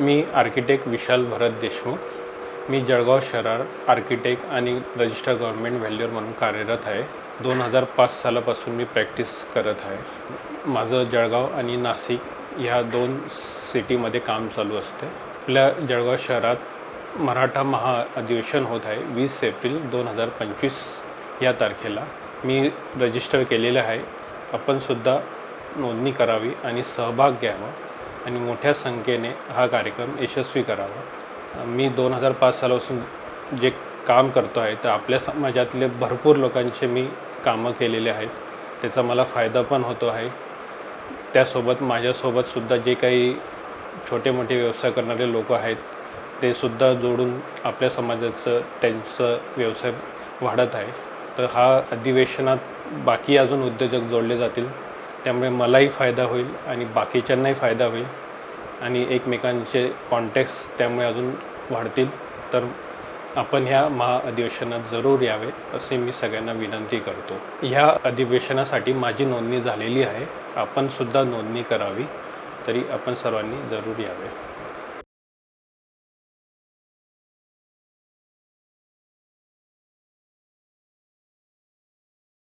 मी architect Vishal Bharat Deshmukh. मी जळगाव शहरात architect आणि रजिस्टर गव्हर्नमेंट व्हॅल्युअर म्हणून कार्यरत आहे. दोन हजार पाच सालापासून मी प्रॅक्टिस करत आहे. माझं जळगाव आणि नाशिक ह्या दोन सिटीमध्ये काम चालू असते. आपल्या जळगाव शहरात मराठा महाअधिवेशन होत आहे वीस एप्रिल दोन हजार पंचवीस या तारखेला. मी रजिस्टर केलेलं आहे. आपणसुद्धा नोंदणी करावी आणि सहभाग घ्यावा. आणि मोठ्या संख्येने हा कार्यक्रम यशस्वी करावा. मी दोन हजार पाच सालापासून जे काम करतो आहे तर आपल्या समाजातले भरपूर लोकांचे मी कामं केलेले आहेत. त्याचा मला फायदा पण होतो आहे. त्यासोबत माझ्यासोबतसुद्धा जे काही छोटे मोठे व्यवसाय करणारे लोक आहेत ते सुद्धा जोडून आपल्या समाजाचं त्यांचं व्यवसाय वाढत आहे. तर हा अधिवेशनात बाकी अजून उद्योजक जोडले जातील. त्यामुळे मलाही फायदा होईल आणि बाकीच्यांनाही फायदा होईल. आणि एकमेकांचे कॉन्टॅक्ट्स त्यामुळे अजून वाढतील. तर आपण ह्या महाअधिवेशनात जरूर यावे असे मी सगळ्यांना विनंती करतो. ह्या अधिवेशनासाठी माझी नोंदणी झालेली आहे. आपणसुद्धा नोंदणी करावी तरी आपण सर्वांनी जरूर यावे.